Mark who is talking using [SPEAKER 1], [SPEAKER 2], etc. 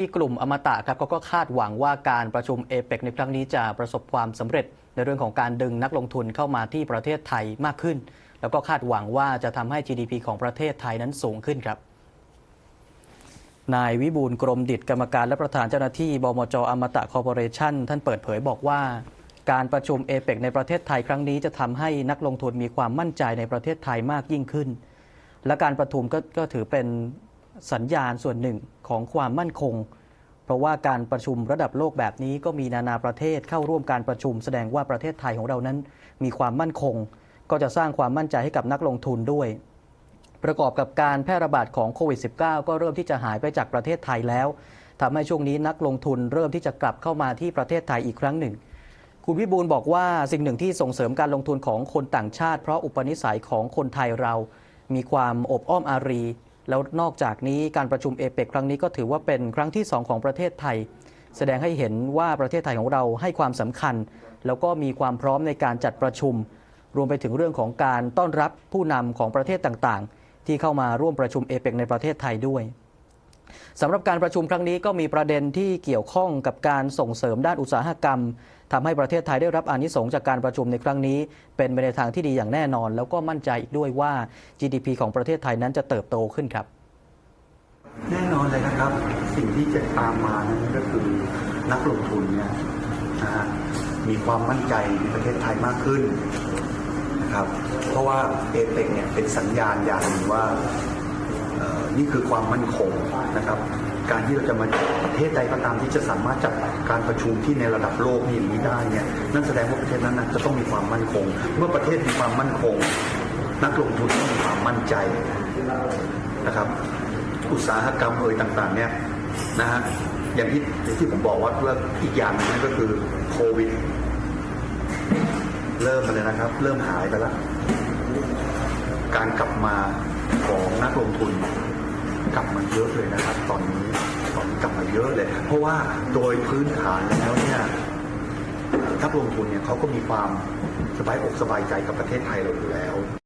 [SPEAKER 1] ที่กลุ่มอมตะครับก็คาดหวังว่าการประชุมเอเปกในครั้งนี้จะประสบความสำเร็จ ในเรื่องของการดึงนักลงทุนเข้ามาที่ประเทศไทยมากขึ้น แล้วก็คาดหวังว่าจะทำให้ GDP ของประเทศไทยนั้นสูงขึ้นครับ นายวิบูลย์กรมดิตกรรมการและประธานเจ้าหน้าที่บมจอมตะคอร์ปอเรชั่นท่านเปิดเผยบอกว่าการประชุมเอเปกในประเทศไทยครั้งนี้จะทำให้นักลงทุนมีความมั่นใจในประเทศไทยมากยิ่งขึ้น และการประชุมกก็ถือเป็นสัญญาณส่วนหนึ่ง ของความมั่นคง เพราะว่าการประชุมระดับโลกแบบนี้ก็มีนานาประเทศเข้าร่วมการประชุม แสดงว่าประเทศไทยของเรานั้น มีความมั่นคง ก็จะสร้างความมั่นใจให้กับนักลงทุนด้วย ประกอบกับการแพร่ระบาดของโควิด -19 ก็เริ่มที่จะหายไปจากประเทศไทยแล้วทำให้ช่วงนี้นักลงทุนเริ่มที่จะกลับเข้ามาที่ประเทศไทยอีกครั้งหนึ่งคุณวิบูลบอกว่าสิ่งหนึ่งที่ส่งเสริมการลงทุนของคนต่างชาติ เพราะอุปนิสัยของคนไทยเรา มีความอบอ้อมอารี แล้วนอกจากนี้การประชุมเอเปกครั้งนี้ก็ถือว่าเป็นครั้งที่สองของประเทศไทย แสดงให้เห็นว่าประเทศไทยของเราให้ความสำคัญ แล้วก็มีความพร้อมในการจัดประชุม รวมไปถึงเรื่องของการต้อนรับผู้นำของประเทศต่างๆ ที่เข้ามาร่วมประชุมเอเปกในประเทศไทยด้วย สำหรับการประชุมครั้งนี้ก็มีประเด็นที่เกี่ยวข้องกับการส่งเสริมด้านอุตสาหกรรมทำให้ประเทศไทยได้รับอานิสงส์จากการประชุมในครั้งนี้ เป็นไปในทางที่ดีอย่างแน่นอน แล้วก็มั่นใจอีกด้วยว่า GDP ของประเทศไทยนั้นจะเติบโตขึ้นครับ
[SPEAKER 2] แน่นอนเลยนะครับ สิ่งที่จะตามมานั้นก็คือนักลงทุนเนี่ยนะฮะมีความมั่นใจในประเทศไทยมากขึ้นนะครับเพราะว่าเอเปกเนี่ยเป็นสัญญาณอย่างหนึ่งว่า นี่คือความมั่นคงนะครับ การที่เราจะมาประเทศใดก็ตามที่จะสามารถจัดการประชุมที่ในระดับโลกนี่นี้ได้เนี่ยนั่นแสดงว่าประเทศนั้นนะจะต้องมีความมั่นคง เมื่อประเทศมีความมั่นคง นักลงทุนต้องมีความมั่นใจนะครับ อุตสาหกรรมเอ่ยต่างๆเนี่ยนะฮะอย่างที่ที่ผมบอกว่าเรื่องอีกอย่างหนึงนั่นก็คือโควิด เริ่มมาเลยนะครับ เริ่มหายไปแล้วการกลับมา ของนักลงทุนกลับมาเยอะเลยนะครับ ตอนนี้ตอนนี้กลับมาเยอะเลย เพราะว่าโดยพื้นฐานแล้วเนี่ยนักลงทุนเนี่ยเขาก็มีความสบายอกสบายใจกับประเทศไทยเราอยู่แล้ว